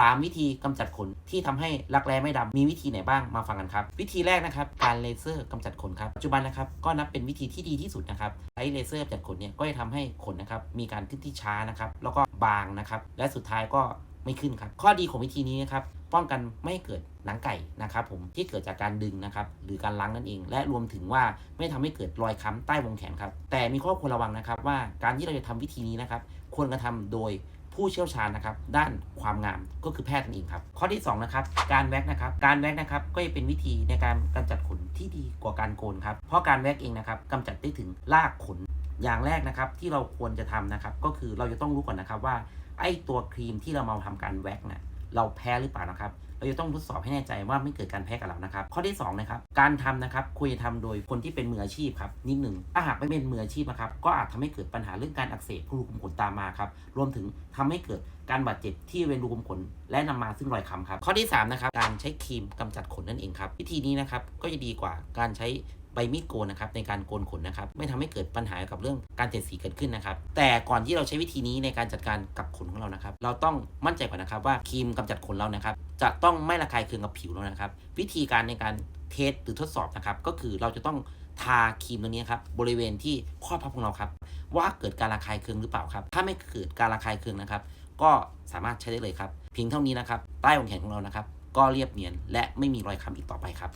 3 วิธีกำจัดขนที่ทำให้รักแร้ไม่ดำมีวิธีไหนบ้างมาฟังกันครับ วิธีแรกนะครับ การเลเซอร์กำจัดขนครับปัจจุบันนะครับก็นับเป็นวิธีที่ดีที่สุดนะครับใช้เลเซอร์กำจัดขนเนี่ยก็จะทำให้ขนนะครับมีการขึ้นที่ช้านะครับ แล้วก็บางนะครับ และสุดท้ายก็ไม่ขึ้นครับ ข้อดีของวิธีนี้นะครับป้องกันไม่ให้เกิด หนังไก่นะครับผมที่เกิดจากการดึงนะครับหรือการล้างนั่นเอง และรวมถึงว่าไม่ทำให้เกิดรอยค้ำใต้วงแขนครับ แต่มีข้อควรระวังนะครับว่าการที่เราจะทำวิธีนี้นะครับควรกระทำโดยผู้เชี่ยวชาญนะครับด้านความงามก็คือแพทย์นั่นเองครับ ข้อที่2นะครับการแว็กนะครับการแว็กนะครับก็จะเป็นวิธีในการกำจัดขนที่ดีกว่าการโกนครับเพราะการแว็กเองนะครับกำจัดได้ถึงรากขนอย่างแรกนะครับที่เราควรจะทำนะครับก็คือเราจะต้องรู้ก่อนนะครับว่าไอ้ตัวครีมที่เรามาทำการแว็กเนี่ย เราแพ้หรือเปล่านะครับ เราจะต้องทดสอบให้แน่ใจว่าไม่เกิดการแพ้กับเรานะครับ ข้อที่2นะครับ การทำนะครับควรจะทำโดยคนที่เป็นมืออาชีพครับนิดหนึ่งถ้าหากไม่เป็นมืออาชีพนะครับ ก็อาจทำให้เกิดปัญหาเรื่องการอักเสบรูขุมขนตามมาครับ รวมถึงทำให้เกิดการบาดเจ็บที่เวรูขุมขนและนำมาซึ่งรอยคำครับ ข้อที่3นะครับ การใช้ครีมกำจัดขนนั่นเองครับ วิธีนี้นะครับก็จะดีกว่าการใช้ ใบมีดโกนนะครับในการโกนขนนะครับไม่ทำให้เกิดปัญหากับเรื่องการเสียดสีเกิดขึ้นนะครับแต่ก่อนที่เราใช้วิธีนี้ในการจัดการกับขนของเรานะครับเราต้องมั่นใจก่อนนะครับว่าครีมกำจัดขนเรานะครับจะต้องไม่ระคายเคืองกับผิวเรานะครับ วิธีการในการเทสหรือทดสอบนะครับก็คือเราจะต้องทาครีมตัวนี้ครับบริเวณที่ข้อพับของเราครับว่าเกิดการระคายเคืองหรือเปล่าครับ ถ้าไม่เกิดการระคายเคืองนะครับ ก็สามารถใช้ได้เลยครับเพียงเท่านี้นะครับ ใต้วงแขนของเรานะครับ ก็เรียบเนียนและไม่มีรอยค้ำอีกต่อไปครับ